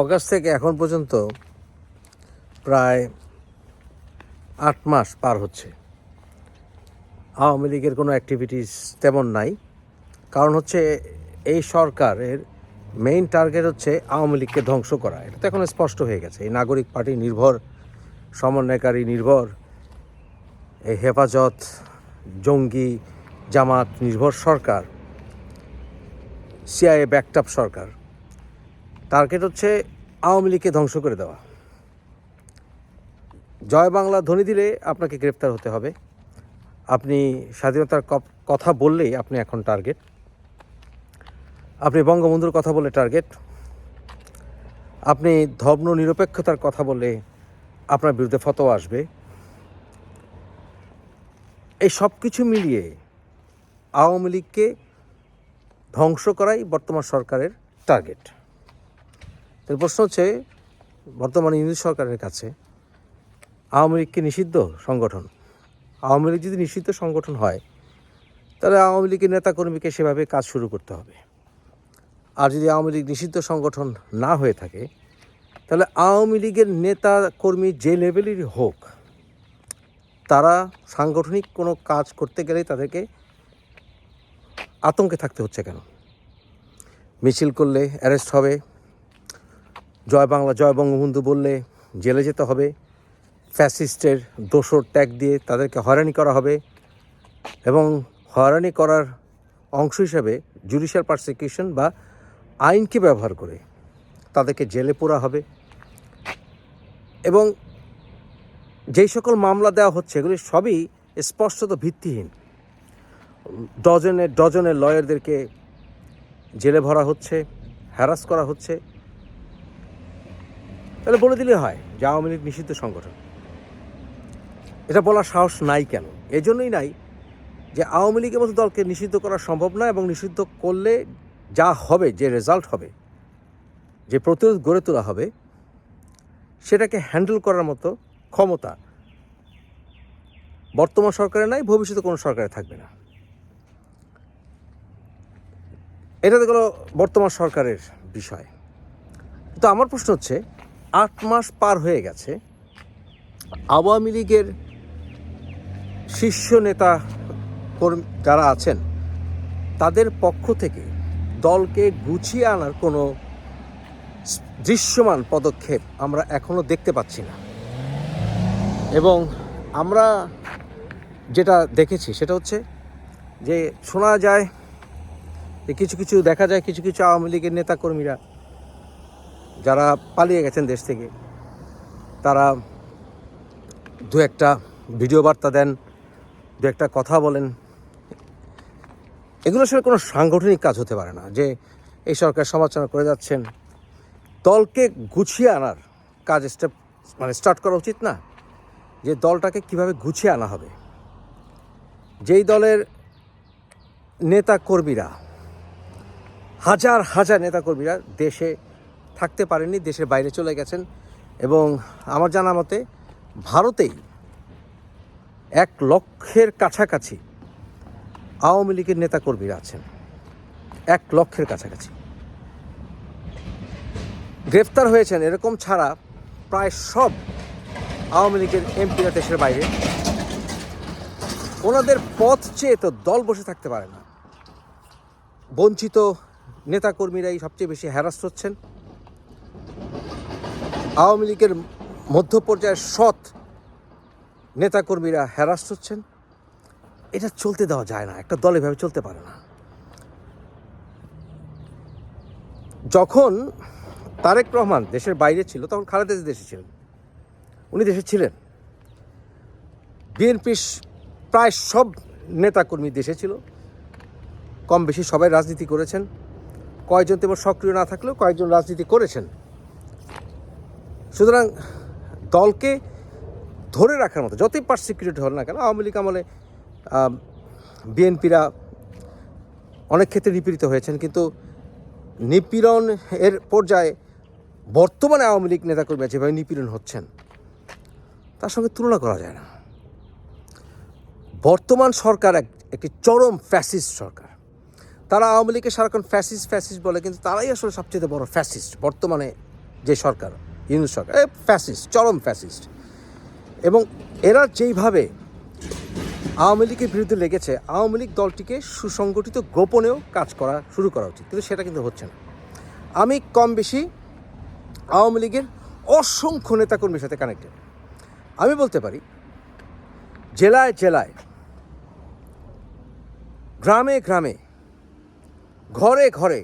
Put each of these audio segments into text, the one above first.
August থেকে এখন পর্যন্ত প্রায় আট মাস পার হচ্ছে। আওয়ামী লীগের কোনো অ্যাক্টিভিটিস তেমন নাই। কারণ হচ্ছে এই সরকারের মেইন টার্গেট হচ্ছে আওয়ামী লীগকে ধ্বংস করা। এটা তো এখন স্পষ্ট হয়ে গেছে। এই নাগরিক পার্টি নির্ভর, সমন্বয়কারী নির্ভর, এই হেফাজত, জঙ্গি, জামাত নির্ভর সরকার সিআইএ ব্যাকটাপ সরকার। টার্গেট হচ্ছে আওয়ামী লীগকে ধ্বংস করে দেওয়া। জয় বাংলা ধ্বনি দিলে আপনাকে গ্রেপ্তার হতে হবে। আপনি স্বাধীনতার কথা বললেই আপনি এখন টার্গেট আপনি বঙ্গবন্ধুর কথা বলে টার্গেট আপনি ধর্ম নিরপেক্ষতার কথা বলে আপনার বিরুদ্ধে ফতোয়া আসবে। এই সব কিছু মিলিয়ে আওয়ামী লীগকে ধ্বংস করাই বর্তমান সরকারের টার্গেট তো প্রশ্ন হচ্ছে, বর্তমান ইংরেজ সরকারের কাছে আওয়ামী লীগ কি নিষিদ্ধ সংগঠন, আওয়ামী লীগ যদি নিষিদ্ধ সংগঠন হয়, তাহলে আওয়ামী লীগের নেতাকর্মীকে সেভাবে কাজ শুরু করতে হবে। আর যদি আওয়ামী লীগ নিষিদ্ধ সংগঠন না হয়ে থাকে, তাহলে আওয়ামী লীগের নেতা কর্মী যে লেভেলেরই হোক, তারা সাংগঠনিক কোনো কাজ করতে গেলেই তাদেরকে আতঙ্কে থাকতে হচ্ছে কেন? মিছিল করলে অ্যারেস্ট হবে জয় বাংলা, জয় বঙ্গবন্ধু বললে জেলে যেতে হবে। ফ্যাসিস্টের দোষর ট্যাগ দিয়ে তাদেরকে হয়রানি করা হবে এবং হয়রানি করার অংশ হিসাবে জুডিশিয়াল পারসিকিউশন বা আইনকে ব্যবহার করে তাদেরকে জেলে পোড়া হবে। এবং যেই সকল মামলা দেওয়া হচ্ছে এগুলি সবই স্পষ্টত ভিত্তিহীন। ডজনে ডজনের লয়ারদেরকে জেলে ভরা হচ্ছে হ্যারাস করা হচ্ছে। তাহলে বলে দিলে হয় যে আওয়ামী লীগ নিষিদ্ধ সংগঠন। এটা বলার সাহস নাই কেন? এজন্যই নাই যে আওয়ামী লীগের মতো দলকে নিষিদ্ধ করা সম্ভব না এবং নিষিদ্ধ করলে যা হবে, যে রেজাল্ট হবে, যে প্রতিরোধ গড়ে তোলা হবে, সেটাকে হ্যান্ডেল করার মতো ক্ষমতা বর্তমান সরকারে নাই, ভবিষ্যতে কোনো সরকারে থাকবে না। এটা গেলো বর্তমান সরকারের বিষয়। তো আমার প্রশ্ন হচ্ছে আট মাস পার হয়ে গেছে, আওয়ামী লীগের শীর্ষ নেতা যারা আছেন, তাদের পক্ষ থেকে দলকে গুছিয়ে আনার কোনো দৃশ্যমান পদক্ষেপ আমরা এখনও দেখতে পাচ্ছি না। এবং আমরা যেটা দেখেছি সেটা হচ্ছে যে শোনা যায় যে কিছু কিছু, দেখা যায় কিছু কিছু আওয়ামী লীগের নেতাকর্মীরা যারা পালিয়ে গেছেন দেশ থেকে, তারা দু একটা ভিডিও বার্তা দেন, দু একটা কথা বলেন। এগুলো আসলে কোনো সাংগঠনিক কাজ হতে পারে না যে এই সরকার সমালোচনা করে যাচ্ছেন। দলকে গুছিয়ে আনার কাজ স্টেপ মানে স্টার্ট করা উচিত না, যে দলটাকে কীভাবে গুছিয়ে আনা হবে। যেই দলের নেতা কর্মীরা হাজার হাজার নেতাকর্মীরা দেশে থাকতে পারেননি, দেশের বাইরে চলে গেছেন এবং আমার জানা মতে ভারতেই এক লক্ষের কাছাকাছি আওয়ামী লীগের নেতাকর্মীরা আছেন। এক লক্ষের কাছাকাছি। গ্রেফতার হয়েছেন, এরকম ছাড়া প্রায় সব আওয়ামী লীগের এমপিরা দেশের বাইরে। ওনাদের পথ চেয়ে তো দল বসে থাকতে পারে না। বঞ্চিত নেতাকর্মীরাই সবচেয়ে বেশি হ্যারাস হচ্ছেন। আওয়ামী লীগের মধ্য পর্যায়ের সৎ নেতাকর্মীরা হ্যারাস হচ্ছেন। এটা চলতে দেওয়া যায় না, একটা দল এভাবে চলতে পারে না। যখন তারেক রহমান দেশের বাইরে ছিল, তখন খালেদা দেশে ছিলেন। উনি দেশে ছিলেন। বিএনপির প্রায় সব নেতাকর্মী দেশে ছিল। কম বেশি সবাই রাজনীতি করেছেন। কয়েকজন তেমন সক্রিয় না থাকলেও কয়েকজন রাজনীতি করেছেন। সুতরাং দলকে ধরে রাখার মতো, যতই পার্সিকিউটেড হল না কেন, আওয়ামী লীগ আমলে বিএনপিরা অনেক ক্ষেত্রে নিপীড়িত হয়েছেন, কিন্তু নিপীড়ন এর পর্যায়ে বর্তমানে আওয়ামী লীগ নেতাকর্মীরা যেভাবে নিপীড়ন হচ্ছেন। তার সঙ্গে তুলনা করা যায় না। বর্তমান সরকার এক, একটি চরম ফ্যাসিস্ট সরকার। তারা আওয়ামী লীগকে সারাক্ষণ ফ্যাসিস্ট ফ্যাসিস্ট বলে, কিন্তু তারাই আসলে সবচেয়ে বড় ফ্যাসিস্ট বর্তমানে যে সরকার। ইউনুস সরকার ফ্যাসিস্ট, চরম ফ্যাসিস্ট। এবং এরা যেইভাবে আওয়ামী লীগের বিরুদ্ধে লেগেছে, আওয়ামী লীগ দলটিকে সুসংগঠিত গোপনেও কাজ করা শুরু করা উচিত, কিন্তু সেটা কিন্তু হচ্ছে না। আমি কম বেশি আওয়ামী লীগের অসংখ্য নেতাকর্মীর সাথে কানেক্টেড আমি বলতে পারি, জেলায় জেলায়, গ্রামে গ্রামে, ঘরে ঘরে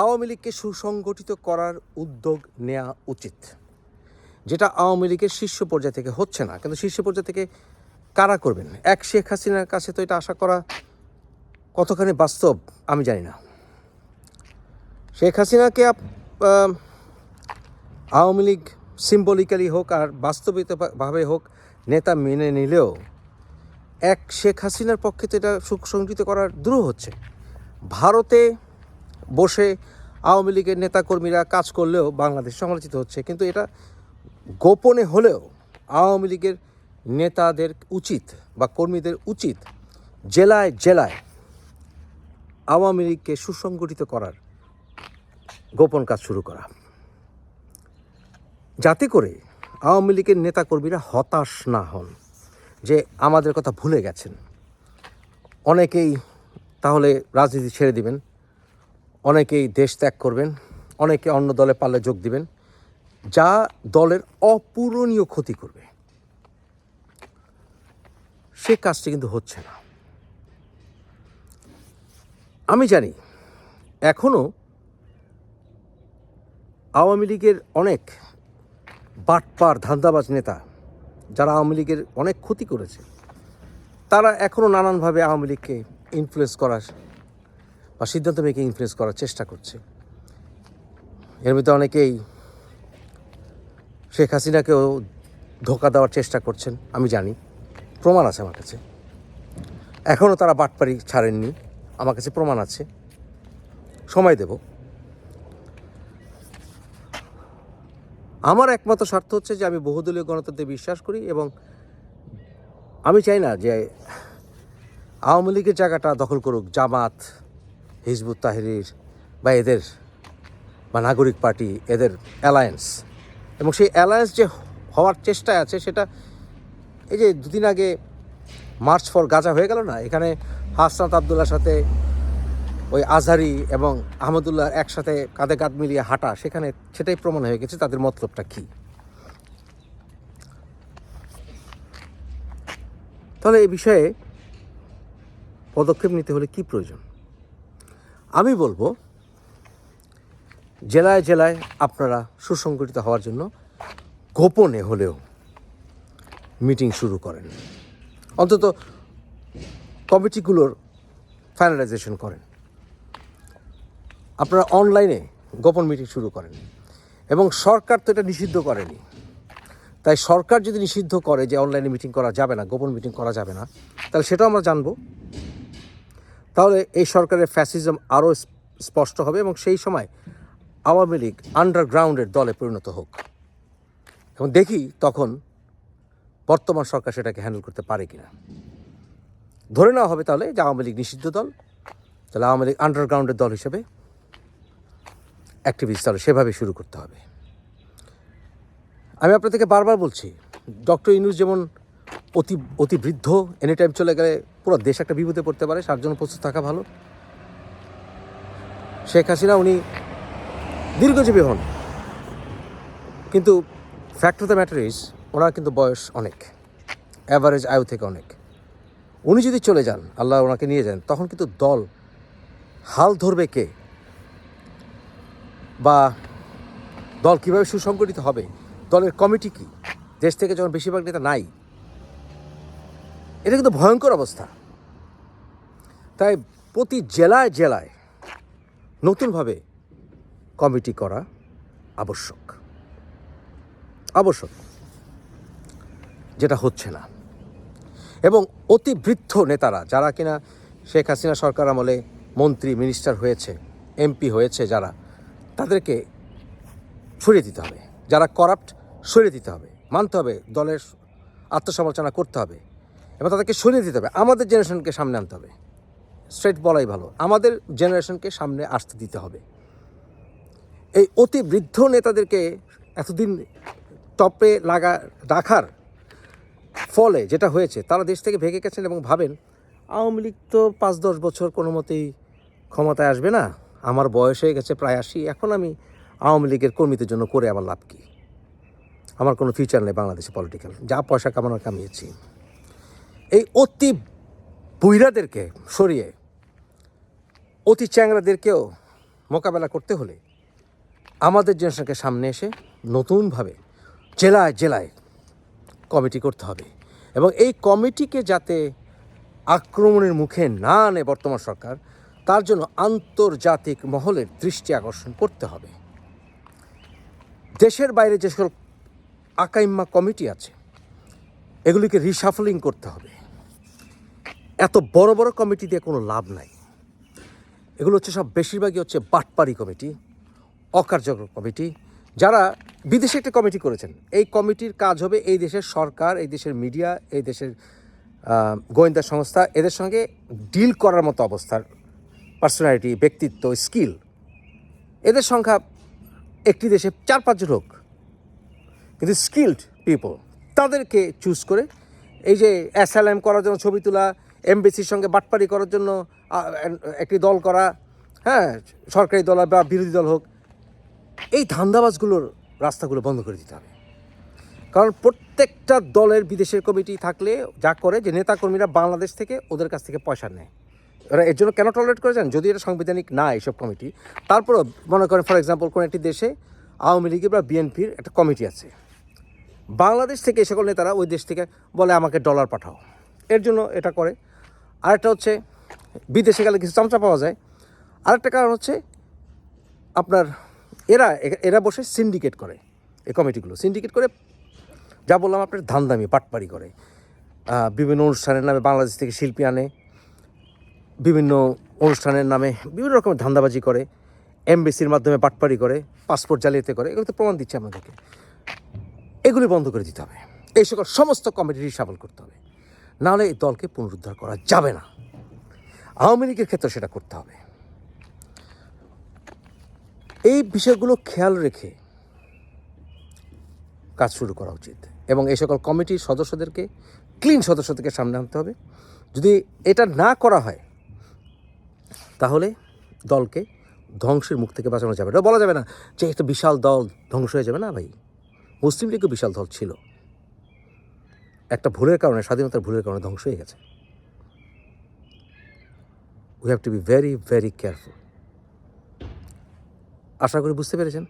আওয়ামী লীগকে সুসংগঠিত করার উদ্যোগ নেওয়া উচিত, যেটা আওয়ামী লীগের শীর্ষ পর্যায় থেকে হচ্ছে না। কিন্তু শীর্ষ পর্যায় থেকে কারা করবেন? এক শেখ হাসিনার কাছে তো এটা আশা করা কতখানি বাস্তব, আমি জানি না। শেখ হাসিনাকে আওয়ামী লীগ সিম্বলিক্যালি হোক আর বাস্তবিকভাবে হোক নেতা মেনে নিলেও এক শেখ হাসিনার পক্ষে তো এটা সুসংগঠিত করার দ্রুহ হচ্ছে। ভারতে বসে আওয়ামী লীগের নেতাকর্মীরা কাজ করলেও বাংলাদেশ সমালোচিত হচ্ছে। কিন্তু এটা গোপনে হলেও আওয়ামী লীগের নেতাদের উচিত বা কর্মীদের উচিত জেলায় জেলায় আওয়ামী লীগকে সুসংগঠিত করার গোপন কাজ শুরু করা। যাতে করে আওয়ামী লীগের নেতাকর্মীরা হতাশ না হন, যে আমাদের কথা ভুলে গেছেন। অনেকেই তাহলে রাজনীতি ছেড়ে দিবেন অনেকেই দেশ ত্যাগ করবেন, অনেকে অন্য দলে পাল্লে যোগ দিবেন, যা দলের অপূরণীয় ক্ষতি করবে। সে কাজটি কিন্তু হচ্ছে না। আমি জানি এখনও আওয়ামী লীগের অনেক বাটপার, ধান্দাবাজ নেতা, যারা আওয়ামী লীগের অনেক ক্ষতি করেছে, তারা এখনও নানানভাবে আওয়ামী লীগকে ইনফ্লুয়েস করার বা সিদ্ধান্ত মেয়েকে ইনফ্লুয়েস করার চেষ্টা করছে। এর মধ্যে অনেকেই শেখ হাসিনাকেও ধোকা দেওয়ার চেষ্টা করছেন, আমি জানি। প্রমাণ আছে আমার কাছে। এখনও তারা বাটপারি ছাড়েননি, আমার কাছে প্রমাণ আছে। সময় দেব। আমার একমাত্র স্বার্থ হচ্ছে যে আমি বহুদলীয় গণতন্ত্রে বিশ্বাস করি এবং আমি চাই না যে আওয়ামী লীগের জায়গাটা দখল করুক, জামাত হিজবুত তাহরির বা এদের বা নাগরিক পার্টি, এদের অ্যালায়েন্স এবং সেই অ্যালায়েন্স যে হওয়ার চেষ্টায় আছে সেটা এই যে দুদিন আগে মার্চ ফর গাজা হয়ে গেল না? এখানে হাসনাত আবদুল্লার সাথে ওই আজহারি এবং আহমদুল্লাহ একসাথে কাঁধে কাঁধ মিলিয়ে হাঁটা, সেখানে সেটাই প্রমাণ হয়ে গেছে তাদের মতলবটা কী? তাহলে এই বিষয়ে পদক্ষেপ নিতে হলে কি প্রয়োজন? আমি বলব, জেলায় জেলায় আপনারা সুসংগঠিত হওয়ার জন্য গোপনে হলেও মিটিং শুরু করেন। অন্তত কমিটিগুলোর ফাইনালাইজেশন করেন। আপনারা অনলাইনে গোপন মিটিং শুরু করেন। এবং সরকার তো এটা নিষিদ্ধ করেনি। তাই সরকার যদি নিষিদ্ধ করে যে অনলাইনে মিটিং করা যাবে না, গোপন মিটিং করা যাবে না, তাহলে সেটাও আমরা জানব। তাহলে এই সরকারের ফ্যাসিজম আরও স্পষ্ট হবে এবং সেই সময় আওয়ামী লীগ আন্ডারগ্রাউন্ডের দলে পরিণত হোক। এবং দেখি তখন বর্তমান সরকার সেটাকে হ্যান্ডেল করতে পারে কিনা। ধরে নেওয়া হবে তাহলে যে আওয়ামী লীগ নিষিদ্ধ দল, তাহলে আওয়ামী লীগ আন্ডারগ্রাউন্ডের দল হিসেবে অ্যাক্টিভিস্ট তাহলে সেভাবে শুরু করতে হবে। আমি আপনাদেরকে বারবার বলছি ডক্টর ইনুস যেমন অতি অতি বৃদ্ধ এনি টাইম চলে গেলে পুরো দেশ একটা বিপদে পড়তে পারে তার জন্য প্রস্তুত থাকা ভালো। শেখ হাসিনা উনি দীর্ঘজীবী হন। কিন্তু fact of the matter is ওনার কিন্তু বয়স অনেক অ্যাভারেজ আয়ু থেকে অনেক। উনি যদি চলে যান, আল্লাহ ওনাকে নিয়ে যান, তখন কিন্তু দল হাল ধরবে কে? বা দল কীভাবে সুসংগঠিত হবে? দলের কমিটি কি? দেশ থেকে যখন বেশিরভাগ নেতা নাই এটা কিন্তু ভয়ঙ্কর অবস্থা। তাই প্রতি জেলায় জেলায় নতুনভাবে কমিটি করা আবশ্যক। আবশ্যক। যেটা হচ্ছে না। এবং অতি বৃদ্ধ নেতারা, যারা কিনা শেখ হাসিনা সরকার আমলে মন্ত্রী, মিনিস্টার হয়েছে, এমপি হয়েছে যারা, তাদেরকে সরিয়ে দিতে হবে। যারা করাপ্ট, সরিয়ে দিতে হবে। মানতে হবে। দলের আত্মসমালোচনা করতে হবে। এবং তাদেরকে সরিয়ে দিতে হবে। আমাদের জেনারেশনকে সামনে আনতে হবে। স্ট্রেট বলাই ভালো। আমাদের জেনারেশনকে সামনে আসতে দিতে হবে। এই অতি বৃদ্ধ নেতাদেরকে এতদিন টপে লাগা, রাখার ফলে যেটা হয়েছে, তারা দেশ থেকে ভেঙে গেছেন এবং ভাবেন, আওয়ামী লীগ তো পাঁচ দশ বছর কোনো মতেই ক্ষমতায় আসবে না। আমার বয়স হয়ে গেছে প্রায় আশি। এখন আমি আওয়ামী লীগের কর্মীদের জন্য করে আমার লাভ কী? আমার কোনো ফিউচার নেই বাংলাদেশে পলিটিক্যাল যা পয়সা কামানোর কামিয়েছি। এই অতি বুইরাদেরকে সরিয়ে, অতি চ্যাংরাদেরকেও মোকাবেলা করতে হলে আমাদের জেনারেশনকে সামনে এসে নতুনভাবে জেলায় জেলায় কমিটি করতে হবে এবং এই কমিটিকে যাতে আক্রমণের মুখে না আনে বর্তমান সরকার, তার জন্য আন্তর্জাতিক মহলের দৃষ্টি আকর্ষণ করতে হবে। দেশের বাইরে যে সকল আকাইম্মা কমিটি আছে, এগুলিকে রিসাফলিং করতে হবে। এত বড় বড় কমিটি দিয়ে কোনো লাভ নাই। এগুলো হচ্ছে সব বেশিরভাগই হচ্ছে বাটপাড়ি কমিটি, অকার্যকর কমিটি। যারা বিদেশে একটা কমিটি করেছেন, এই কমিটির কাজ হবে এই দেশের সরকার, এই দেশের মিডিয়া, এই দেশের গোয়েন্দা সংস্থা, এদের সঙ্গে ডিল করার মতো অবস্থার, পার্সোনালিটি, ব্যক্তিত্ব, স্কিল। এদের সংখ্যা একটি দেশে চার পাঁচজন লোক কিন্তু স্কিল্ড পিপল, তাদেরকে চুজ করে এই যে অ্যাসালাম করার জন্য ছবি তোলা এমবিসির সঙ্গে বাটপারি করার জন্য একটি দল করা হ্যাঁ সরকারি দল বা বিরোধী দল হোক, এই ধান্দাবাজগুলোর রাস্তাগুলো বন্ধ করে দিতে হবে। কারণ প্রত্যেকটা দলের বিদেশের কমিটি থাকলে যা করে যে নেতাকর্মীরা বাংলাদেশ থেকে ওদের কাছ থেকে পয়সা নেয়। এরা এর জন্য কেন টলারেট করে যান যদি এটা সাংবিধানিক না এইসব কমিটি, তারপরেও মনে করেন ফর এক্সাম্পল কোনো একটি দেশে আওয়ামী লীগের বা বিএনপির একটা কমিটি আছে। বাংলাদেশ থেকে এই সকল নেতারা ওই দেশ থেকে বলে, আমাকে ডলার পাঠাও। এর জন্য এটা করে। আরেকটা হচ্ছে বিদেশে গেলে কিছু চামচা পাওয়া যায়। আরেকটা কারণ হচ্ছে আপনার এরা এরা বসে সিন্ডিকেট করে এই কমিটিগুলো। সিন্ডিকেট করে, যা বললাম আপনার ধান্দামি, পাটপাড়ি করে। বিভিন্ন অনুষ্ঠানের নামে বাংলাদেশ থেকে শিল্পী আনে, বিভিন্ন অনুষ্ঠানের নামে বিভিন্ন রকমের ধান্দাবাজি করে, এমবিসির মাধ্যমে পাটপাড়ি করে, পাসপোর্ট জালিয়াতি করে এগুলো তো প্রমাণ দিচ্ছে আমাদেরকে এগুলি বন্ধ করে দিতে হবে। এই সকল সমস্ত কমিটি রিসাবল করতে হবে। নাহলে এই দলকে পুনরুদ্ধার করা যাবে না। আওয়ামী লীগের ক্ষেত্রে সেটা করতে হবে। এই বিষয়গুলো খেয়াল রেখে কাজ শুরু করা উচিত এবং এই সকল কমিটির সদস্যদেরকে ক্লিন সদস্যদেরকে সামনে আনতে হবে। যদি এটা না করা হয়, তাহলে দলকে ধ্বংসের মুখ থেকে বাঁচানো যাবে না। বলা যাবে না যে একটা বিশাল দল ধ্বংস হয়ে যাবে। না ভাই, মুসলিম লীগও বিশাল দল ছিল। একটা ভুলের কারণে, স্বাধীনতার ভুলের কারণে ধ্বংস হয়ে গেছে। We have to be very very careful আশা করি বুঝতে পেরেছেন?